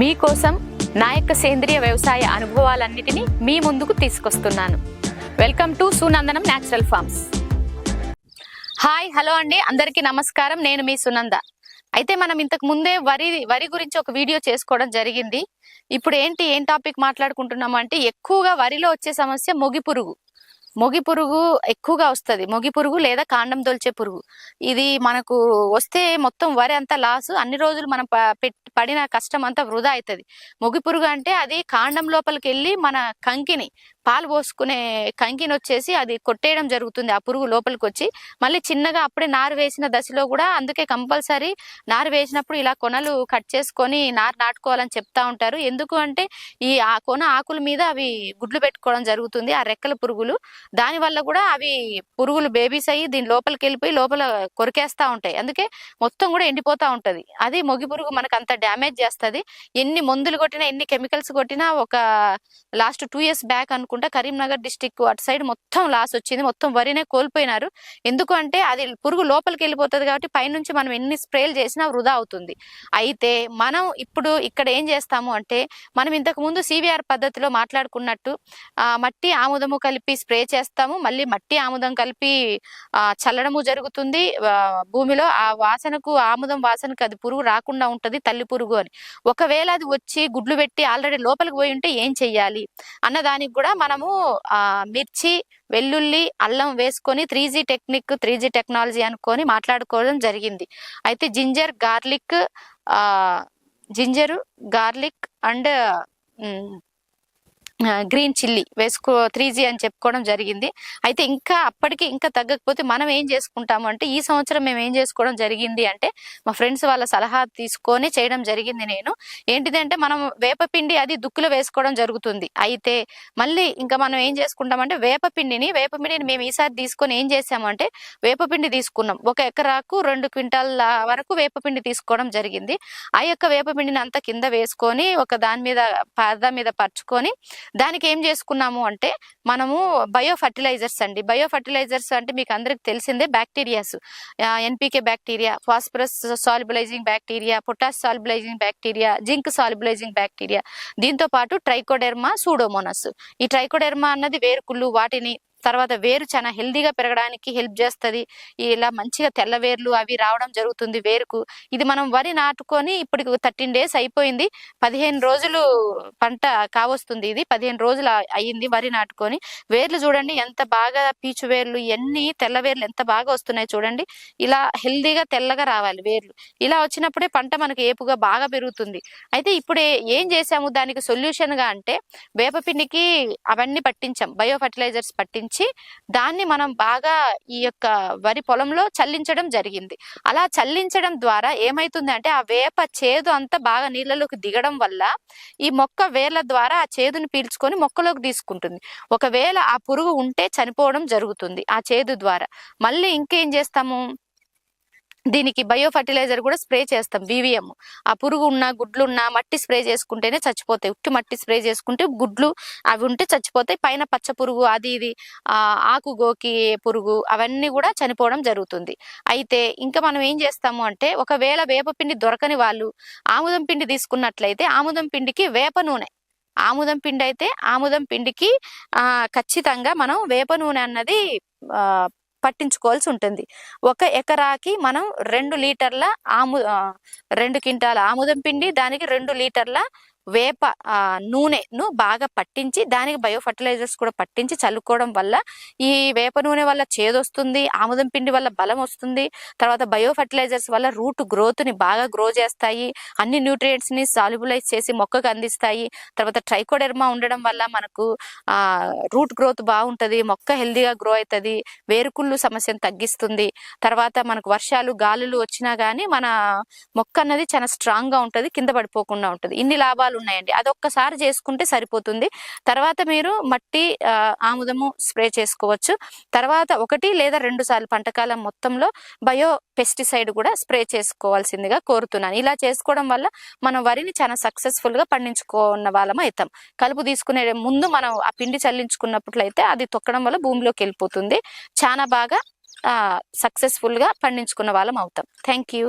మీకోసం నా యొక్క సేంద్రియ వ్యవసాయ అనుభవాలన్నిటినీ మీ ముందుకు తీసుకొస్తున్నాను. Welcome to Sunandanam natural farms. Hi hello అండి. అందరికీ నమస్కారం. నేను మీ సునంద. అయితే మనం ఇంతకు ముందే వరి వరి గురించి ఒక వీడియో చేసుకోవడం జరిగింది. ఇప్పుడు ఏంటి ఏం టాపిక్ మాట్లాడుకుంటున్నాము అంటే ఎక్కువగా వరిలో వచ్చే సమస్య మొగి పురుగు. మొగి పురుగు ఎక్కువగా వస్తుంది. మొగి పురుగు లేదా కాండం తొలిచే పురుగు. ఇది మనకు వస్తే మొత్తం వరి అంతా లాసు అన్ని రోజులు మనం ప- పడిన కష్టం అంతా వృధా అవుతుంది మొగి పురుగు అంటే అది కాండం లోపలికి వెళ్ళి మన కంకిని పాలు పోసుకునే కంకిని వచ్చేసి అది కొట్టేయడం జరుగుతుంది ఆ పురుగు లోపలికి వచ్చి మళ్ళీ చిన్నగా అప్పుడే నారు వేసిన దశలో కూడా అందుకే కంపల్సరీ నారు వేసినప్పుడు ఇలా కొనలు కట్ చేసుకొని నారు నాటుకోవాలని చెప్తా ఉంటారు. ఎందుకు అంటే ఈ ఆ కొన ఆకుల మీద అవి గుడ్లు పెట్టుకోవడం జరుగుతుంది ఆ రెక్కల పురుగులు. దాని వల్ల కూడా అవి పురుగులు బేబీస్ అయ్యి దీని లోపలికి వెళ్ళిపోయి లోపల కొరికేస్తా ఉంటాయి. అందుకే మొత్తం కూడా ఎండిపోతా ఉంటది. అది మొగి పురుగు మనకు అంత డ్యామేజ్ చేస్తది. ఎన్ని మందులు కొట్టినా ఎన్ని కెమికల్స్ కొట్టినా ఒక లాస్ట్ టూ ఇయర్స్ బ్యాక్ అనుకుంటా కరీంనగర్ డిస్టిక్ అటు సైడ్ మొత్తం లాస్ వచ్చింది. మొత్తం వరినే కోల్పోయినారు. ఎందుకు అంటే అది పురుగు లోపలికి వెళ్ళిపోతుంది కాబట్టి పైనుంచి మనం ఎన్ని స్ప్రేలు చేసినా వృధా అవుతుంది. అయితే మనం ఇప్పుడు ఇక్కడ ఏం చేస్తాము అంటే మనం ఇంతకు ముందు సివిఆర్ పద్ధతిలో మాట్లాడుకున్నట్టు మట్టి ఆముదము కలిపి స్ప్రే చేస్తాము. మళ్ళీ మట్టి ఆముదం కలిపి చల్లడము జరుగుతుంది. భూమిలో ఆ వాసనకు ఆముదం వాసనకు అది పురుగు రాకుండా ఉంటుంది తల్లి పురుగు అని. ఒకవేళ అది వచ్చి గుడ్లు పెట్టి ఆల్రెడీ లోపలికి పోయి ఉంటే ఏం చెయ్యాలి? అన్న దానికి కూడా మనము ఆ మిర్చి వెల్లుల్లి అల్లం వేసుకొని three G technique three G technology అనుకొని మాట్లాడుకోవడం జరిగింది. అయితే జింజర్ గార్లిక్ ఆ ginger garlic and green chilli వేసుకో త్రీ జీ అని చెప్పుకోవడం జరిగింది. అయితే ఇంకా అప్పటికి ఇంకా తగ్గకపోతే మనం ఏం చేసుకుంటాము అంటే ఈ సంవత్సరం మేము ఏం చేసుకోవడం జరిగింది అంటే మా ఫ్రెండ్స్ వాళ్ళ సలహా తీసుకొని చేయడం జరిగింది నేను. ఏంటిది అంటే మనం వేపపిండి అది దుక్కులో వేసుకోవడం జరుగుతుంది. అయితే మళ్ళీ ఇంకా మనం ఏం చేసుకుంటామంటే వేపపిండిని వేపపిండిని మేము ఈసారి తీసుకొని ఏం చేసామంటే వేపపిండి తీసుకున్నాం. ఒక ఎకరాకు రెండు క్వింటాల వరకు వేపపిండి తీసుకోవడం జరిగింది. ఆ యొక్క వేపపిండిని అంతా కింద వేసుకొని ఒక దాని మీద పాద మీద పరుచుకొని దానికి ఏం చేసుకున్నాము అంటే మనము బయో ఫర్టిలైజర్స్ అండి బయో ఫర్టిలైజర్స్ అంటే మీకు అందరికి తెలిసిందే bacterias NPK bacteria phosphorus solubilising bacteria potash solubilising bacteria zinc solubilising bacteria దీంతో పాటు ట్రైకోడెర్మా సూడోమోనస్ ఈ ట్రైకోడెర్మా అన్నది వేరుకుళ్ళు వాటిని తర్వాత వేరు చాలా హెల్దీగా పెరగడానికి హెల్ప్ చేస్తది. ఇలా మంచిగా తెల్ల వేర్లు అవి రావడం జరుగుతుంది వేరుకు. ఇది మనం వరి నాటుకొని ఇప్పటికి థర్టీన్ డేస్ అయిపోయింది. పదిహేను రోజులు పంట కావస్తుంది ఇది. పదిహేను రోజులు అయ్యింది వరి నాటుకొని. వేర్లు చూడండి ఎంత బాగా పీచు వేర్లు ఎన్ని తెల్ల వేర్లు ఎంత బాగా వస్తున్నాయి చూడండి. ఇలా హెల్దీగా తెల్లగా రావాలి వేర్లు. ఇలా వచ్చినప్పుడే పంట మనకు ఏపుగా బాగా పెరుగుతుంది. అయితే ఇప్పుడు ఏం చేసాము దానికి సొల్యూషన్గా అంటే వేపపిండికి అవన్నీ పట్టించాం. Bio fertilisers పట్టించాం. దాన్ని మనం బాగా ఈ యొక్క వరి పొలంలో చల్లించడం జరిగింది. అలా చల్లించడం ద్వారా ఏమైతుంది అంటే ఆ వేప చేదు అంతా బాగా నీళ్ళలోకి దిగడం వల్ల ఈ మొక్క వేర్ల ద్వారా ఆ చేదుని పీల్చుకొని మొక్కలోకి తీసుకుంటుంది. ఒకవేళ ఆ పురుగు ఉంటే చనిపోవడం జరుగుతుంది ఆ చేదు ద్వారా. మళ్ళీ ఇంకేం చేస్తాము? దీనికి బయో ఫర్టిలైజర్ కూడా స్ప్రే చేస్తాం బీవీఎం. ఆ పురుగు ఉన్న గుడ్లు ఉన్న మట్టి స్ప్రే చేసుకుంటేనే చచ్చిపోతాయి. ఉట్టి మట్టి స్ప్రే చేసుకుంటే గుడ్లు అవి ఉంటే చచ్చిపోతాయి. పైన పచ్చ పురుగు అది ఇది ఆకు గోకి పురుగు అవన్నీ కూడా చనిపోవడం జరుగుతుంది. అయితే ఇంకా మనం ఏం చేస్తాము అంటే ఒకవేళ వేపపిండి దొరకని వాళ్ళు ఆముదం పిండి తీసుకున్నట్లయితే ఆముదం పిండికి వేప నూనె. ఆముదం పిండి అయితే ఆముదం పిండికి ఖచ్చితంగా మనం వేప నూనె అన్నది పట్టించుకోవాల్సి ఉంటుంది. ఒక ఎకరాకి మనం రెండు లీటర్ల ఆము రెండు క్వింటాల ఆముదం పిండి దానికి రెండు లీటర్ల వేప నూనెను బాగా పట్టించి దానికి బయో ఫర్టిలైజర్స్ కూడా పట్టించి చల్లుకోవడం వల్ల ఈ వేప నూనె వల్ల చేదొస్తుంది ఆముదం పిండి వల్ల బలం వస్తుంది తర్వాత బయో ఫర్టిలైజర్స్ వల్ల రూట్ గ్రోత్ని బాగా గ్రో చేస్తాయి అన్ని న్యూట్రియంట్స్ని సాల్యుబులైజ్ చేసి మొక్కకు అందిస్తాయి తర్వాత ట్రైకోడెర్మా ఉండడం వల్ల మనకు ఆ రూట్ గ్రోత్ బాగుంటది మొక్క హెల్దీగా గ్రో అవుతుంది వేరుకుళ్ళు సమస్యను తగ్గిస్తుంది తర్వాత మనకు వర్షాలు గాలులు వచ్చినా కానీ మన మొక్క అన్నది చాలా స్ట్రాంగ్గా ఉంటది కింద పడిపోకుండా ఉంటుంది. ఇన్ని లాభాలు ఉన్నాయండి అది ఒక్కసారి చేసుకుంటే సరిపోతుంది. తర్వాత మీరు మట్టి ఆముదము స్ప్రే చేసుకోవచ్చు. తర్వాత ఒకటి లేదా రెండు సార్లు పంటకాలం మొత్తంలో బయో పెస్టిసైడ్ కూడా స్ప్రే చేసుకోవాల్సిందిగా కోరుతున్నాను. ఇలా చేసుకోవడం వల్ల మనం వరిని చాలా సక్సెస్ఫుల్గా పండించుకున్న వాళ్ళం అవుతాం కలుపు తీసుకునే ముందు మనం ఆ పిండి చల్లించుకున్నట్లయితే అది తొక్కడం వల్ల భూమిలోకి వెళ్ళిపోతుంది. చాలా బాగా సక్సెస్ఫుల్గా పండించుకున్న వాళ్ళం అవుతాం. Thank you